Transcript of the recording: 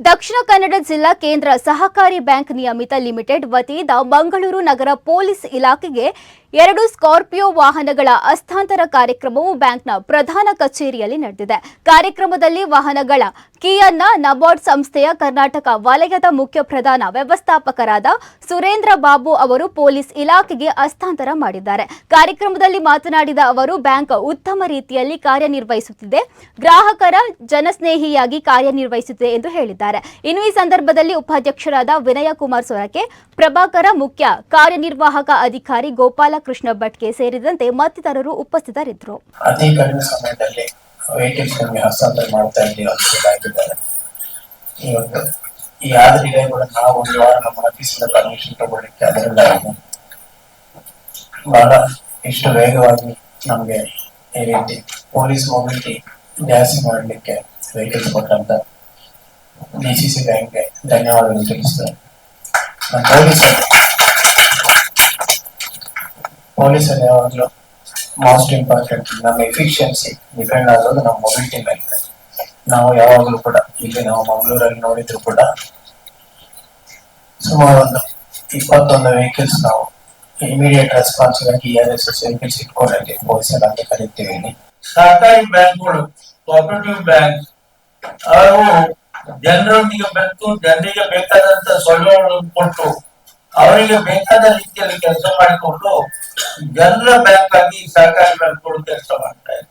ದಕ್ಷಿಣ ಕನ್ನಡ ಜಿಲ್ಲಾ ಕೇಂದ್ರ ಸಹಕಾರಿ ಬ್ಯಾಂಕ್ ನಿಯಮಿತ ಲಿಮಿಟೆಡ್ ವತಿಯಿಂದ ಮಂಗಳೂರು ನಗರ ಪೊಲೀಸ್ ಇಲಾಖೆಗೆ ಎರಡು ಸ್ಕಾರ್ಪಿಯೋ ವಾಹನಗಳ ಹಸ್ತಾಂತರ ಕಾರ್ಯಕ್ರಮವು ಬ್ಯಾಂಕ್ನ ಪ್ರಧಾನ ಕಚೇರಿಯಲ್ಲಿ ನಡೆದಿದೆ. ಕಾರ್ಯಕ್ರಮದಲ್ಲಿ ವಾಹನಗಳ ಕಿಯನ್ನ ನಬಾರ್ಡ್ ಸಂಸ್ಥೆಯ ಕರ್ನಾಟಕ ವಲಯದ ಮುಖ್ಯ ಪ್ರಧಾನ ವ್ಯವಸ್ಥಾಪಕರಾದ ಸುರೇಂದ್ರ ಬಾಬು ಅವರು ಪೊಲೀಸ್ ಇಲಾಖೆಗೆ ಹಸ್ತಾಂತರ ಮಾಡಿದ್ದಾರೆ. ಕಾರ್ಯಕ್ರಮದಲ್ಲಿ ಮಾತನಾಡಿದ ಅವರು, ಬ್ಯಾಂಕ್ ಉತ್ತಮ ರೀತಿಯಲ್ಲಿ ಕಾರ್ಯನಿರ್ವಹಿಸುತ್ತಿದೆ. ಗ್ರಾಹಕರ ಜನಸ್ನೇಹಿಯಾಗಿ ಕಾರ್ಯನಿರ್ವಹಿಸುತ್ತಿದೆ ಎಂದು ಹೇಳಿದ್ದಾರೆ. ಇನ್ನು ಈ ಸಂದರ್ಭದಲ್ಲಿ ಉಪಾಧ್ಯಕ್ಷರಾದ ವಿನಯ ಕುಮಾರ್ ಸೊರಕೆ, ಪ್ರಭಾಕರ ಮುಖ್ಯ ಕಾರ್ಯನಿರ್ವಾಹಕ ಅಧಿಕಾರಿ ಗೋಪಾಲಕೃಷ್ಣ ಭಟ್ಕೆ ಸೇರಿದಂತೆ ಮತ್ತಿತರರು ಉಪಸ್ಥಿತರಿದ್ದರು ಅತಿ ಕಡಿಮೆ ಸಮಯದಲ್ಲಿ ವೆಹಿಕಲ್ಸ್ ನಮಗೆ ಹಸ್ತಾಂತರ ಮಾಡ್ತಾ ಇದ್ದೀವಿ ಅಂತ ಹೇಳಿದ್ದಾರೆ ಇವತ್ತು ಈ ಆದ ಡಿಲೇ ಕೂಡ ನಾವು ಒಂದು ವಾರ ನಮ್ಮ ಆಫೀಸಿಂದ ಪರ್ಮಿಷನ್ ತಗೊಳ್ಳಿಕ್ಕೆ ಅದರಿಂದಾಗಿದೆ ಬಹಳ ಇಷ್ಟು ವೇಗವಾಗಿ ನಮಗೆ ಈ ರೀತಿ ಪೊಲೀಸ್ ಮೊಬಿಲಿಟಿ ಜಾಸ್ತಿ ಮಾಡಲಿಕ್ಕೆ ವೆಹಿಕಲ್ಸ್ ಕೊಟ್ಟಂತ ಡಿ ಸಿ ಸಿ ಬ್ಯಾಂಕ್ಗೆ ಧನ್ಯವಾದಗಳು ತಿಳಿಸ್ತೇನೆ ನಮ್ಮ ಪೊಲೀಸರು ಪೊಲೀಸರು ಯಾವಾಗಲೂ ಮೋಸ್ಟ್ ಇಂಪಾರ್ಟೆಂಟ್ ನಮ್ಮ ಎಫಿಷಿಯನ್ಸಿ ಡಿಪೆಂಡ್ ಆಗೋದು ನಮ್ಮ ಮೊಬಿಲಿಟಿ ಮೇಲೆ ನಾವು ಯಾವಾಗಲೂ ಕೂಡ, ಇಲ್ಲಿ ನಾವು ಮಂಗಳೂರಲ್ಲಿ ನೋಡಿದ್ರು ಕೂಡ ಸುಮಾರು ಒಂದು ಇಪ್ಪತ್ತೊಂದು ವೆಹಿಕಲ್ಸ್ ನಾವು ಇಮಿಡಿಯೇಟ್ ರೆಸ್ಪಾನ್ಸ್ ಆಗಿ ಆರ್ ಎಸ್ ಎಸ್ ವೆಹಿಕಲ್ಸ್ ಇಟ್ಕೊಂಡಾಗಿ ಪೊಲೀಸರ್ ಅಂತ ಕರಿತೀವಿ ಸಹಕಾರಿ ಬ್ಯಾಂಕ್ಗಳು ಕೋಪರೇಟಿವ್ ಬ್ಯಾಂಕ್ ಅವರು ಜನರೊಂದಿಗೆ ಬೆಳೆದು ಜನರಿಗೆ ಬೇಕಾದಂತ ಸೌಲಭ್ಯಗಳನ್ನು ಕೊಟ್ಟು ಅವರಿಗೆ ಬೇಕಾದ ರೀತಿಯಲ್ಲಿ ಕೆಲಸ ಮಾಡಿಕೊಂಡು ಜನರ ಬ್ಯಾಂಕ್ ಆಗಿ ಸಹಕಾರಿ ಬ್ಯಾಂಕ್ಗಳು ಕೆಲಸ ಮಾಡ್ತಾ ಇದೆ